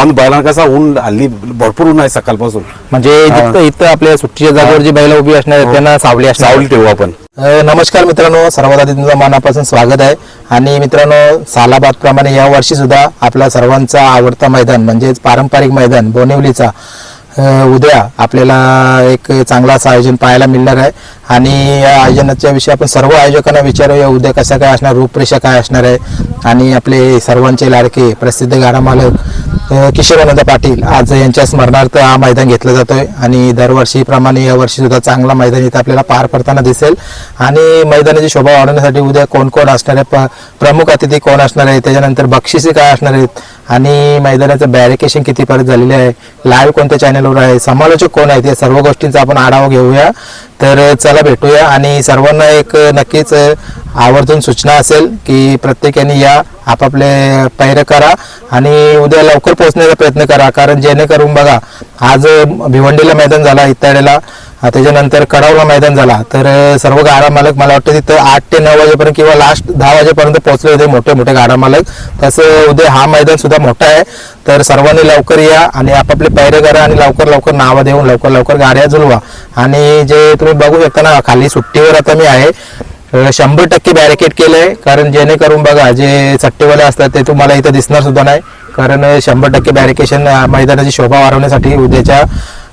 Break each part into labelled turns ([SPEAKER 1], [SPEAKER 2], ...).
[SPEAKER 1] आणि बैलांना कसा ऊन हल्ली भरपूर ऊन आहे सकाळपासून.
[SPEAKER 2] म्हणजे जिथं इथं आपल्या सुट्टीच्या जागेवर जी बैल उभी असणार आहेत, त्यांना सावली असणार
[SPEAKER 1] सावली ठेवू आपण.
[SPEAKER 2] अ, नमस्कार मित्रांनो सर्वात आधी तुमचं मनापासून स्वागत आहे. आणि मित्रांनो सालाबाद प्रमाणे या वर्षी सुद्धा आपल्या सर्वांचा आवडता मैदान म्हणजेच पारंपरिक मैदान बोनिवलीचा अ, उद्या आपल्याला एक चांगला असं आयोजन पाहायला मिळणार आहे. आणि या आयोजनाच्या विषयी आपण सर्व आयोजकांना विचारूया उद्या कसं काय असणार रूपरेषा काय असणार आहे. आणि आपले सर्वांचे लाडके प्रसिद्ध गाडा मालक किशोरानंद पाटील आज यांच्या स्मरणार्थ हा मैदान घेतला जातोय. आणि दरवर्षीप्रमाणे यावर्षी सुद्धा चांगला मैदान इथं आपल्याला पार पडताना दिसेल. आणि मैदानाची शोभा वाढवण्यासाठी उद्या कोण कोण असणार आहे? प- प्रमुख अतिथी कोण असणार आहे? त्याच्यानंतर बक्षिसे काय असणार आहेत? आणि मैदानाचं बॅरिकेशन किती परत झालेलं आहे? लाईव्ह कोणत्या चॅनलवर आहे? समालोचक कोण आहेत? या सर्व गोष्टींचा आपण आढावा घेऊया. तर चला भेटूया. आणि सर्वांना एक नक्कीच आवर्जून सूचना असेल की प्रत्येकाने या आपापले पैर करा आणि उद्या लवकर पोहोचण्याचा प्रयत्न करा. कारण जेणेकरून बघा आज भिवंडीला मैदान झाला इत्याडेला त्याच्यानंतर कडावला मैदान झाला. तर सर्व गाडा मालक मला वाटतं तिथं आठ ते नऊ वाजेपर्यंत किंवा लास्ट दहा वाजेपर्यंत पोहोचले होते मोठे मोठे गाडा मालक. तसं उद्या हा मैदान सुद्धा मोठा आहे. तर सर्वांनी लवकर या आणि आपापले पैरे करा आणि लवकर लवकर नावं देऊन लवकर लवकर गाड्या जुळवा आणि जे तुम्ही बघू शकता ना खाली सुट्टीवर आता मी आहे. शंभर टक्के बॅरिकेड केलंय. कारण जेणेकरून बघा जे चट्टेवाले असतात ते तुम्हाला इथं दिसणार सुद्धा नाही. कारण शंभर टक्के बॅरिकेशन मैदानाची शोभा वाढवण्यासाठी उद्याच्या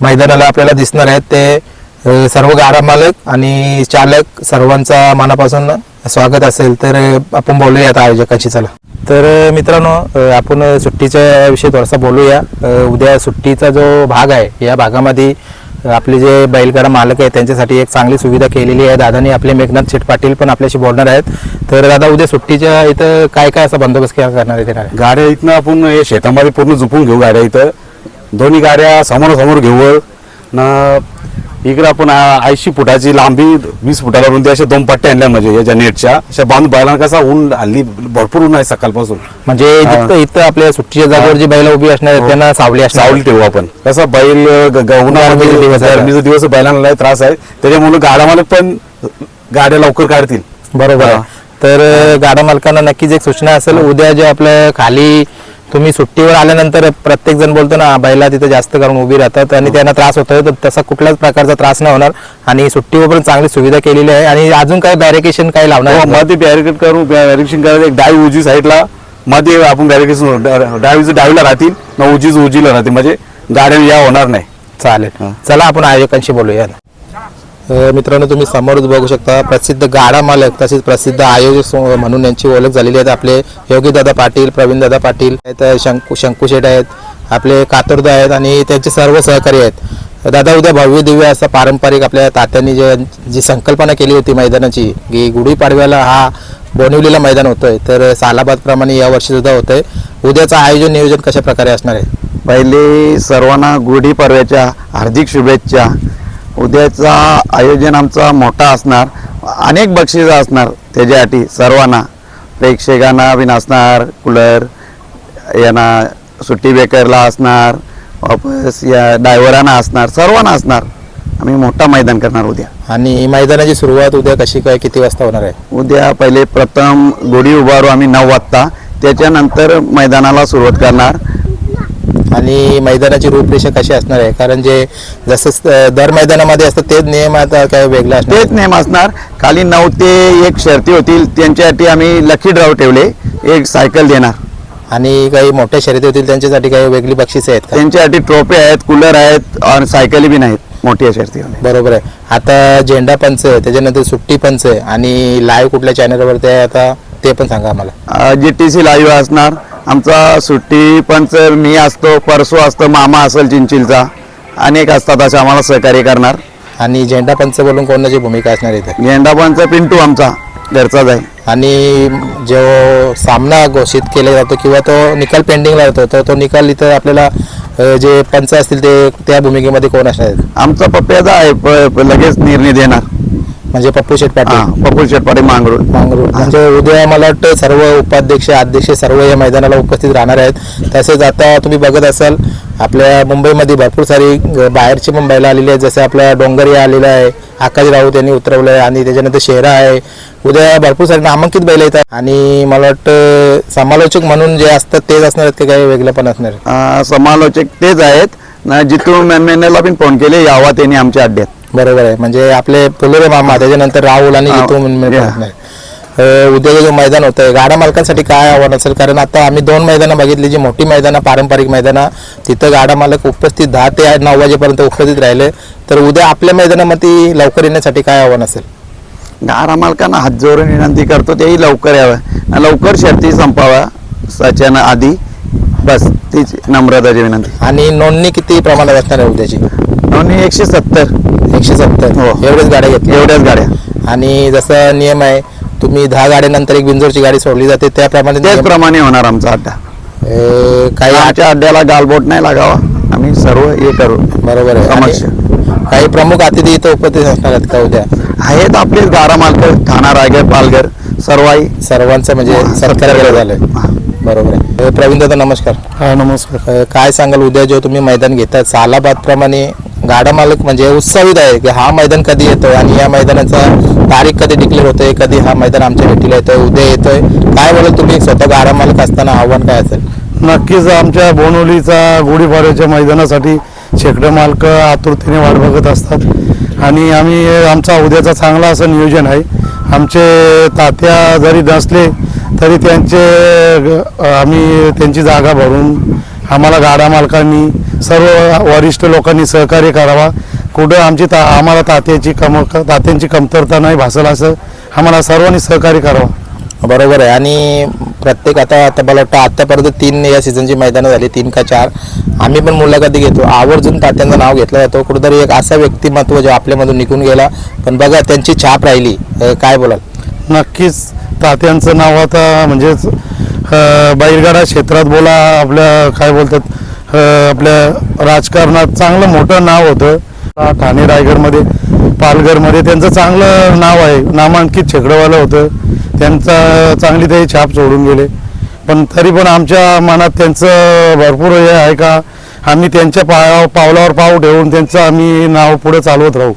[SPEAKER 2] मैदानाला आपल्याला दिसणार आहेत ते सर्व गाडा मालक आणि चालक सर्वांचा मनापासून स्वागत असेल तर आपण बोलूया आता आयोजकाची चला. तर मित्रांनो आपण सुट्टीच्या विषयी थोडासा बोलूया. उद्या सुट्टीचा जो भाग आहे या भागामध्ये आपले जे बैलगाडा मालक आहेत त्यांच्यासाठी एक चांगली सुविधा केलेली आहे. दादानी आपले मेघनाथ शेठ पाटील पण आपल्याशी बोलणार आहेत. तर दादा उद्या सुट्टीच्या इथं काय काय असा बंदोबस्त केला करणार आहे
[SPEAKER 1] गाड्या इथनं आपण हे शेतामध्ये पूर्ण झुपून घेऊ गाड्या इथं. दोन्ही गाड्या समोरासमोर घेऊ न इकडे आपण ऐंशी फुटाची लांबी वीस फुटाला रुंदी अशा दोन पट्ट्या आणल्या म्हणजे याच्या नेटच्या. अशा बांधून बैलांना कसा ऊन हल्ली भरपूर ऊन आहे सकाळपासून.
[SPEAKER 2] म्हणजे जिथं इथं आपल्या सुट्टीच्या जागेवर जी बैल उभी असणार आहेत त्यांना सावली असणार.
[SPEAKER 1] सावली ठेवू आपण. कसं बैल उन्हामध्ये
[SPEAKER 2] गरमीचे दिवस
[SPEAKER 1] बैलांना त्रास आहे. त्याच्यामुळे गाड्या मालक पण गाड्या लवकर काढतील.
[SPEAKER 2] बरोबर आहे.
[SPEAKER 1] हा.
[SPEAKER 2] तर गाडा मालकांना नक्कीच एक सूचना असेल उद्या जे आपलं खाली तुम्ही सुट्टीवर आल्यानंतर प्रत्येक जण बोलतो ना बैला तिथे जास्त करून उभी राहतात आणि त्यांना त्रास होतोय. तर तसा कुठल्याच प्रकारचा त्रास नाही होणार. आणि सुट्टीवर पण चांगली सुविधा केलेली आहे. आणि अजून काय बॅरिकेशन काय लावणार
[SPEAKER 1] हो,
[SPEAKER 2] आहे?
[SPEAKER 1] मध्ये बॅरिकेड करू बॅरिकेशन करायचं. एक डावी उजी साईडला मध्ये आपण बॅरिकेशन डावीचं डावीला राहतील न उजीच उजीला राहतील. म्हणजे गाड्या या होणार नाही.
[SPEAKER 2] चालेल. चला आपण आयोजकांशी बोलूया. मित्रांनो तुम्ही समोरच बघू शकता प्रसिद्ध गाडा मालक तसेच प्रसिद्ध आयोजक म्हणून यांची ओळख झालेली आहे. आपले योगीदादा पाटील प्रवीणदादा पाटील आहेत शंकू शंकुशेठ आहेत आपले कातुर्द आहेत आणि त्यांचे सर्व सहकारी आहेत. दादा उद्या भव्य दिव्य असं पारंपरिक आपल्या तात्यांनी जे जी संकल्पना केली होती मैदानाची की गुढीपाडव्याला हा बोनिवलीला मैदान होतोय तर सालाबाद प्रमाणे या वर्षी सुद्धा होतंय. उद्याचं आयोजन नियोजन कशा प्रकारे असणार आहे?
[SPEAKER 3] पहिले सर्वांना गुढीपाडव्याच्या हार्दिक शुभेच्छा. उद्याचा आयोजन आमचा मोठा असणार अनेक बक्षिसं असणार त्याच्यासाठी सर्वांना. प्रेक्षकांना बिन असणार कूलर यांना सुट्टी बेकरला असणार वापस या ड्रायव्हरांना असणार सर्वांना असणार. आम्ही मोठा मैदान करणार उद्या.
[SPEAKER 2] आणि मैदानाची सुरुवात उद्या कशी काय किती वाजता होणार आहे?
[SPEAKER 3] उद्या पहिले प्रथम गुढी उभारू आम्ही नऊ वाजता त्याच्यानंतर मैदानाला सुरुवात करणार.
[SPEAKER 2] आणि मैदानाची रूपरेषा कशी असणार आहे? कारण जे जसं दर मैदानामध्ये असतं तेच नियम आता काय वेगळे असणार.
[SPEAKER 3] तेच नेम असणार. खाली नऊ ते एक शर्ती होतील. त्यांच्यासाठी आम्ही लकी ड्राव ठेवले. एक सायकल देणार.
[SPEAKER 2] आणि काही मोठ्या शर्यती होतील त्यांच्यासाठी काही वेगळी बक्षिसे आहेत
[SPEAKER 3] त्यांच्यासाठी ट्रॉफी आहेत कूलर आहेत आणि सायकली बी नाहीत. मोठ्या शर्तीमध्ये
[SPEAKER 2] बरोबर आहे. आता झेंडा पंच आहे त्याच्यानंतर सुट्टी पंच आहे आणि लाईव्ह कुठल्या चॅनलवरती आहे आता ते पण सांगा आम्हाला.
[SPEAKER 3] जी टी सी लाईव्ह असणार. आमचा सुट्टी पंच मी असतो परसू असतो मामा असेल चिंचिलचा. अनेक असतात असे आम्हाला सहकार्य करणार.
[SPEAKER 2] आणि झेंडा पंच बोलून कोणाची भूमिका असणार इथे?
[SPEAKER 3] झेंडापंच पिंटू आमचा घरचाच आहे.
[SPEAKER 2] आणि जो सामना घोषित केला जातो किंवा तो निकाल पेंडिंगला होतो तर तो निकाल इथं आपल्याला जे पंच असतील ते त्या भूमिकेमध्ये कोण असणार
[SPEAKER 3] आमचा पप्प्याचा आहे लगेच निर्णय देणार.
[SPEAKER 2] म्हणजे पप्पू शेठ
[SPEAKER 3] हा
[SPEAKER 2] पाटील
[SPEAKER 3] बकुल शेटपाटे मांगरूळ.
[SPEAKER 2] मांगरूळ. म्हणजे उद्या मला वाटतं सर्व उपाध्यक्ष अध्यक्ष सर्व या मैदानाला उपस्थित राहणार आहेत. तसेच आता तुम्ही बघत असाल आपल्या मुंबईमध्ये भरपूर सारी बाहेरची मुंबईला आलेली आहेत. जसं आपला डोंगरिया आलेला आहे आकाश राऊत यांनी उतरवलं आहे आणि त्याच्यानंतर शेरा आहे. उद्या भरपूर सारे नामांकित बैल येतात. आणि मला वाटतं समालोचक म्हणून जे असतात तेच असणार आहेत की काही वेगळं पण असणार
[SPEAKER 3] समालोचक तेच आहेत. जितू मेमेनेला पण फोन केले यावा त्यांनी आमच्या अड्ड्यात.
[SPEAKER 2] बरोबर आहे. म्हणजे आपले फुलोरे मामा त्याच्यानंतर राहुल आणि जितू मुनमुन
[SPEAKER 3] yeah.
[SPEAKER 2] असणार. अं, उद्या जे मैदान होतं आहे गाडा मालकांसाठी काय आव्हान असेल? कारण आता आम्ही दोन मैदानं बघितली जी मोठी मैदानं पारंपरिक मैदानं तिथं गाडा मालक उपस्थित दहा ते नऊ वाजेपर्यंत उपस्थित राहिले. तर उद्या आपल्या मैदानामध्ये लवकर येण्यासाठी काय आव्हान असेल?
[SPEAKER 3] गारा मालकांना हात जोडून विनंती करतो तेही लवकर यावं. आणि लवकर शर्ती संपाव्या सच्यानं आधी बस तीच नम्रताची विनंती.
[SPEAKER 2] आणि नोंदणी किती प्रमाणात असणार आहे उद्याची?
[SPEAKER 3] दोन्ही एकशे सत्तर.
[SPEAKER 2] एकशे सत्तर.
[SPEAKER 3] हो.
[SPEAKER 2] एवढ्याच गाड्या घेतल्या.
[SPEAKER 3] एवढ्याच गाड्या.
[SPEAKER 2] आणि जसा नियम आहे तुम्ही दहा गाड्यानंतर एक बिंजोरची गाडी सोडली जाते त्याप्रमाणे नियम-
[SPEAKER 3] त्याचप्रमाणे होणार आमचा अड्डा.
[SPEAKER 2] अं, काही
[SPEAKER 3] आमच्या अड्ड्याला गालबोट नाही लागावा. आम्ही सर्व हे करू
[SPEAKER 2] बरोबर आहे. आणि काही प्रमुख अतिथी इथं उपस्थित असणार आहेत का उद्या?
[SPEAKER 3] आहेत आपलेच गारा मालक ठाणा रायगड पालघर सर्वाई.
[SPEAKER 2] सर्वांचं म्हणजे
[SPEAKER 3] हा,
[SPEAKER 2] सत्कार केला. झालाय. बरोबर आहे. अ, प्रवीण दादा नमस्कार.
[SPEAKER 1] हा नमस्कार.
[SPEAKER 2] अ, काय सांगाल? उद्या जो तुम्ही मैदान घेतात सालाबाद प्रमाणे गाडा मालक म्हणजे उत्साहित आहे की हा मैदान कधी येतोय आणि या मैदानाचा तारीख कधी डिक्लेअर होतोय कधी हा मैदान आमच्या भेटीला येतोय उद्या येतोय. काय बोलाल तुम्ही? स्वतः गाडा मालक असताना आव्हान काय असेल?
[SPEAKER 4] नक्कीच आमच्या बोनवलीचा गुढीपाड्याच्या मैदानासाठी शेकडे मालक आतुरतेने वाट बघत असतात. आणि आम्ही आमचा उद्याचा चांगला असं नियोजन आहे. आमचे तात्या जरी नसले तरी त्यांचे आम्ही त्यांची जागा भरून आम्हाला गाडा मालकांनी सर्व वरिष्ठ लोकांनी सहकार्य करावा. कुठं आमची ता आम्हाला तात्याची कम तात्यांची कमतरता नाही भासेल असं आम्हाला सर्वांनी सहकार्य करावं.
[SPEAKER 2] बरोबर आहे. आणि प्रत्येक आता आता मला वाटतं आतापर्यंत तीन या सीझनची मैदानं झाली तीन का चार. आम्ही पण मुलाखती घेतो. आवर्जून तात्यांचं नाव घेतलं जातं. कुठेतरी एक असा व्यक्तिमत्व जो आपल्यामधून निघून गेला. पण बघा त्यांची छाप राहिली. काय बोलाल?
[SPEAKER 4] नक्कीच तात्यांचं नाव आता म्हणजेच बैलगाडा क्षेत्रात बोला आपल्या काय बोलतात आपल्या राजकारणात चांगलं मोठं नाव होतं. ठाणे रायगडमध्ये पालघरमध्ये त्यांचं चांगलं नाव आहे. नामांकित छेकडंवालं होतं. त्यांचा चांगली ते छाप सोडून गेले. पण तरी पण आमच्या मनात त्यांचं भरपूर हे आहे का? आम्ही त्यांच्या पाया पावलावर पाव ठेवून त्यांचं आम्ही नाव पुढे चालवत राहू.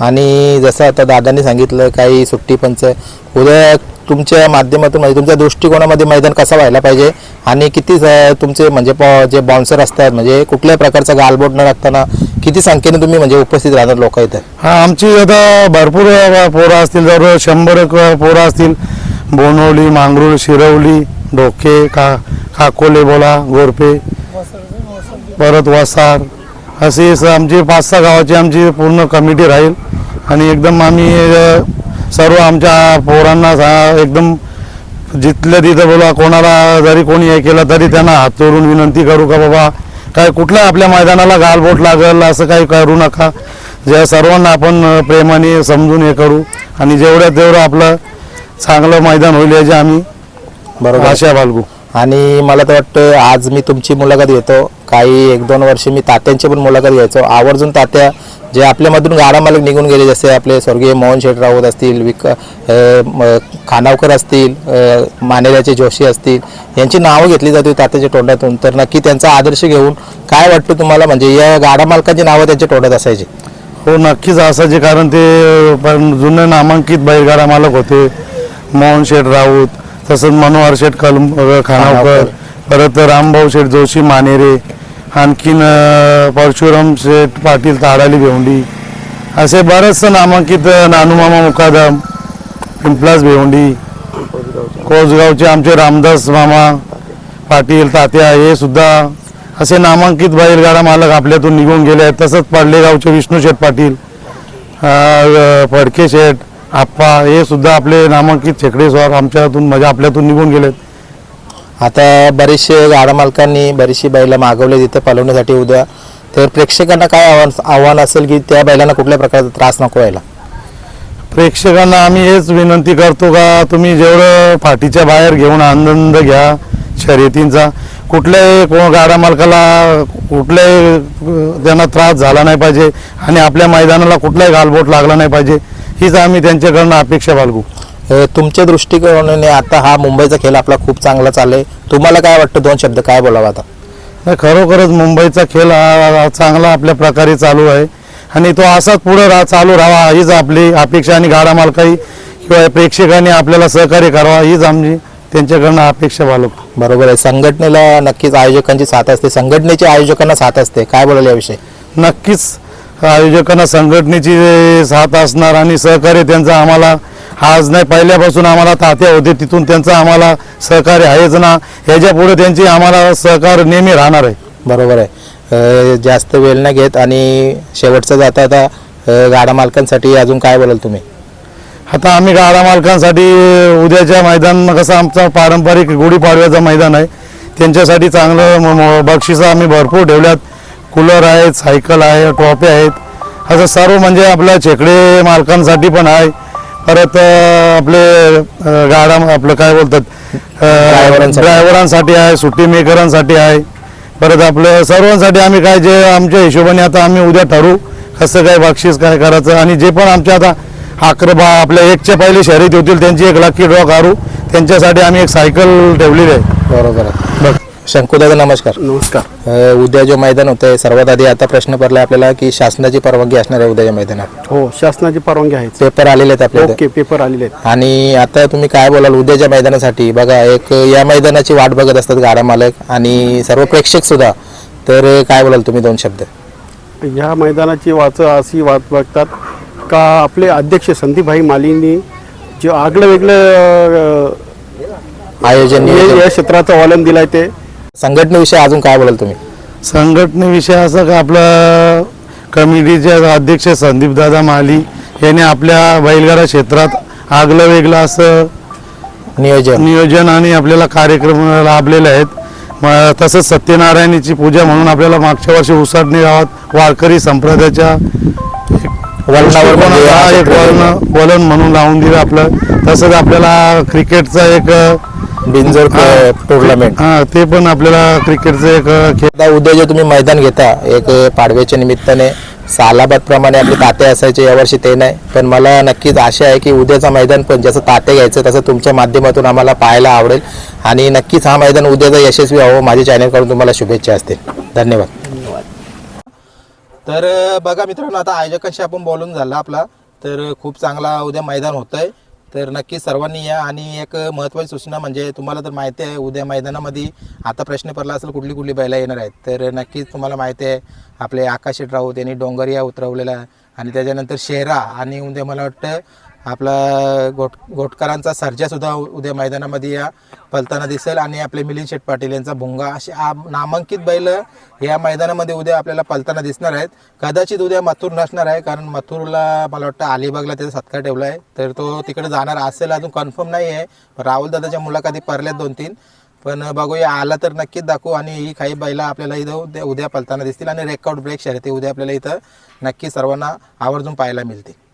[SPEAKER 2] आणि जसं आता दादांनी सांगितलं काही सुट्टी पंच उद्या तुमच्या माध्यमातून म्हणजे तुमच्या दृष्टिकोनामध्ये मैदान कसा व्हायला पाहिजे? आणि किती तुमचे म्हणजे जे बाउन्सर असतात म्हणजे कुठल्या प्रकारचा गालबोट न लागताना किती संख्येने तुम्ही म्हणजे उपस्थित राहणार लोक इथे?
[SPEAKER 4] हा आमची आता भरपूर पोरं असतील. जवळ शंभर एक पोरं असतील. बोनवली मांगरूळ शिरवली डोके का काकोले बोला गोरपे परत वसार. अशी आमची पाच सहा गावाची आमची पूर्ण कमिटी राहील. आणि एकदम आम्ही सर्व आमच्या पोरांना एकदम जिथलं तिथं बोला कोणाला जरी कोणी हे केलं तरी त्यांना हात जोडून विनंती करू का बाबा? काय कुठल्या आपल्या मैदानाला गालबोट लागल असं काही करू नका. ज्या सर्वांना आपण प्रेमाने समजून हे करू. आणि जेवढ्यात तेवढं आपलं चांगलं मैदान होईल याची आम्ही
[SPEAKER 2] बरोबर.
[SPEAKER 4] आशा बाळगू.
[SPEAKER 2] आणि मला तर वाटतं आज मी तुमची मुलाखत घेतो. काही एक दोन वर्ष मी तात्यांची पण मुलाखत घ्यायचो. आवर्जून तात्या जे आपल्यामधून गाडा मालक निघून गेले जसे आपले स्वर्गीय मोहन शेठ राऊत असतील विक खानावकर असतील मानेऱ्याचे जोशी असतील यांची नावं घेतली जाते तात्याच्या तोंडातून. तर नक्की त्यांचा आदर्श घेऊन काय वाटतं तुम्हाला? म्हणजे या गाडा मालकांची नावं त्यांच्या तोंडात असायची.
[SPEAKER 4] हो नक्कीच असायचे कारण ते पण जुने नामांकित बैलगाडा मालक होते. मोहन शेठ राऊत तसंच मनोहर शेठ कलम खानावकर
[SPEAKER 2] खानावकर.
[SPEAKER 4] परत रामभाऊ शेठ जोशी मानेरे आणखीन परशुराम शेठ पाटील ताडाली भेवंडी असे बरेचसे नामांकित नानूमामा मुकादम पिंपलास भेवंडी कोसगावचे आमचे रामदास मामा पाटील तात्या हे सुद्धा असे नामांकित बैलगाडा मालक आपल्यातून निघून गेले आहेत. तसंच पाडलेगावचे विष्णू शेठ पाटील फडके शेठ आप्पा हे सुद्धा आपले नामांकित शेकडे स्वार आमच्यातून म्हणजे आपल्यातून निघून गेलेत.
[SPEAKER 2] आता बरेचसे गाडा मालकांनी बरीचशी बैला मागवले तिथे पलवण्यासाठी उद्या. तर प्रेक्षकांना काय आव्हान आव्हान असेल की त्या बैलांना कुठल्या प्रकारचा त्रास नको व्हायला?
[SPEAKER 4] प्रेक्षकांना आम्ही हेच विनंती करतो का तुम्ही जेवढं फाटीच्या बाहेर घेऊन आनंद घ्या शर्यतींचा. कुठल्याही को गाडा मालकाला कुठल्याही त्यांना त्रास झाला नाही पाहिजे आणि आपल्या मैदानाला कुठलाही गालबोट लागला नाही पाहिजे. हीच आम्ही त्यांच्याकडनं अपेक्षा बाळगू.
[SPEAKER 2] तुमच्या दृष्टिकोनाने आता हा मुंबईचा खेळ आपला खूप चांगला चाललाय. तुम्हाला काय वाटतं? दोन शब्द काय बोलावा आता?
[SPEAKER 4] नाही, खरोखरच मुंबईचा खेळ हा चांगला आपल्या प्रकारे चालू आहे. आणि तो असाच पुढे रा चालू राहावा हीच आपली अपेक्षा आणि गाडा मालकाई किंवा प्रेक्षकांनी आपल्याला सहकार्य करावा हीच आमची त्यांच्याकडनं अपेक्षा बाळगू
[SPEAKER 2] बरोबर आहे. संघटनेला नक्कीच आयोजकांची साथ असते. संघटनेच्या आयोजकांना साथ असते. काय बोलाल याविषयी?
[SPEAKER 4] नक्कीच आयोजकांना संघटनेची साथ असणार आणि सहकार्य त्यांचं आम्हाला आज नाही पहिल्यापासून आम्हाला तात्या होते तिथून त्यांचं आम्हाला सहकार्य आहेच ना. ह्याच्या पुढे त्यांची आम्हाला सहकार्य नेहमी राहणार आहे.
[SPEAKER 2] बरोबर आहे. जास्त वेळ न घेत आणि शेवटचं जाता आता गाडा मालकांसाठी अजून काय बोलाल तुम्ही?
[SPEAKER 4] आता आम्ही गाडा मालकांसाठी उद्याच्या मैदान कसं आमचं पारंपरिक गुढीपाडव्याचं मैदान आहे. त्यांच्यासाठी चांगलं बक्षिसं आम्ही भरपूर ठेवल्यात. कूलर आहेत सायकल आहे ट्रॉफी आहेत. असं सर्व म्हणजे आपल्या छेकडे मालकांसाठी पण आहे. परत आपले अं, गाडा आपलं काय बोलतात
[SPEAKER 2] ड्रायव्हरांसाठी.
[SPEAKER 4] आहे सुट्टी मेकरांसाठी आहे. परत आपलं सर्वांसाठी आम्ही काय जे आमच्या हिशोबाने आता आम्ही उद्या ठरवू कसं काय बक्षीस काय करायचं आणि जे पण आमच्या आता अकरा बा आपल्या एकच्या पहिले शर्यत होतील त्यांची एक लकी ड्रॉ काढू. त्यांच्यासाठी आम्ही एक सायकल ठेवलेली आहे.
[SPEAKER 2] बरोबर बघ. शंकुदादा नमस्कार.
[SPEAKER 5] नमस्कार.
[SPEAKER 2] अ, उद्या जो मैदान होतं आहे सर्वात आधी आता प्रश्न पडला आपल्याला की शासनाची परवानगी असणार आहे उद्याच्या मैदानात.
[SPEAKER 5] हो शासनाची परवानगी आहे.
[SPEAKER 2] पेपर आलेले आहेत आपल्या इथे.
[SPEAKER 5] ओके पेपर आलेले आहेत.
[SPEAKER 2] आणि आता तुम्ही काय बोलाल उद्याच्या मैदानासाठी? बघा एक या मैदानाची वाट बघत असतात गाडा मालक आणि सर्व प्रेक्षक सुद्धा. तर काय बोलाल तुम्ही दोन शब्द?
[SPEAKER 5] ह्या मैदानाची वाच अशी वाट बघतात का आपले अध्यक्ष संदीपभाई मालींनी जे आगलं वेगळं
[SPEAKER 2] आयोजन नियोजन.
[SPEAKER 5] या क्षेत्राचा अवलंब दिलाय ते.
[SPEAKER 2] संघटनेविषयी अजून काय बोलाल तुम्ही?
[SPEAKER 4] संघटनेविषयी असं का आपलं कमिटीचे अध्यक्ष संदीप दादा माली यांनी आपल्या बैलगाडा क्षेत्रात आगलं वेगळं असं
[SPEAKER 2] नियोजन.
[SPEAKER 4] नियोजन आणि आपल्याला कार्यक्रम लाभलेले आहेत. म- तसंच सत्यनारायणीची पूजा म्हणून आपल्याला मागच्या वर्षी उसाडणी गावात वारकरी संप्रदायाच्या
[SPEAKER 2] वळणावर म्हणजे
[SPEAKER 4] हा एक वळण वलन म्हणून लावून दिलं आपलं. तसंच आपल्याला क्रिकेटचा एक हा.
[SPEAKER 2] टुर्नामेंट
[SPEAKER 4] हा ते पण आपल्याला क्रिकेटचं एक खेळ
[SPEAKER 2] आता उद्या जे तुम्ही मैदान घेता एक पाडव्याच्या निमित्ताने सालाबाद प्रमाणे आपले ताते असायचे यावर्षी ते नाही. पण मला नक्कीच आशा आहे की उद्याचं मैदान पण जसं ताते घ्यायचं तसं तुमच्या माध्यमातून आम्हाला पाहायला आवडेल. आणि नक्कीच हा मैदान उद्याचा यशस्वी व्हावं माझ्या चॅनलकडून तुम्हाला शुभेच्छा असतील. धन्यवाद. तर बघा मित्रांनो आता आयोजकांशी आपण बोलून झाला आपला. तर खूप चांगला उद्या मैदान होतं आहे तर नक्की सर्वांनी या आणि एक महत्त्वाची सूचना म्हणजे तुम्हाला तर माहिती आहे उद्या मैदानामध्ये आता प्रश्न पडला असेल कुठली कुठली बैला येणार आहेत. तर नक्कीच तुम्हाला माहिती आहे आपले आकाश राऊत यांनी डोंगरिया उतरवलेला आहे. आणि त्याच्यानंतर शेरा आणि उद्या मला वाटतं आपला गोट गोटकरांचा सर्जा सुद्धा उद्या मैदानामध्ये या पलताना दिसेल आणि आपले मिलिंद शेठ पाटील यांचा भुंगा. असे आ- नामांकित बैल या मैदानामध्ये उद्या आपल्याला पलताना दिसणार आहेत. कदाचित उद्या मथुर नसणार आहे कारण मथुरला मला वाटतं अलिबागला त्याचा सत्कार ठेवला आहे तर तो तिकडे जाणार असेल अजून कन्फर्म नाही आहे. राहुल दादाच्या मुलाखती परल्यात दोन तीन पण बघूया आला तर नक्कीच दाखवू आणि ही काही बैला आपल्याला इथं उद्या उद्या पलताना दिसतील आणि रेकॉर्ड ब्रेक शर्यती उद्या आपल्याला इथं नक्की सर्वांना आवर्जून पाहायला मिळतील.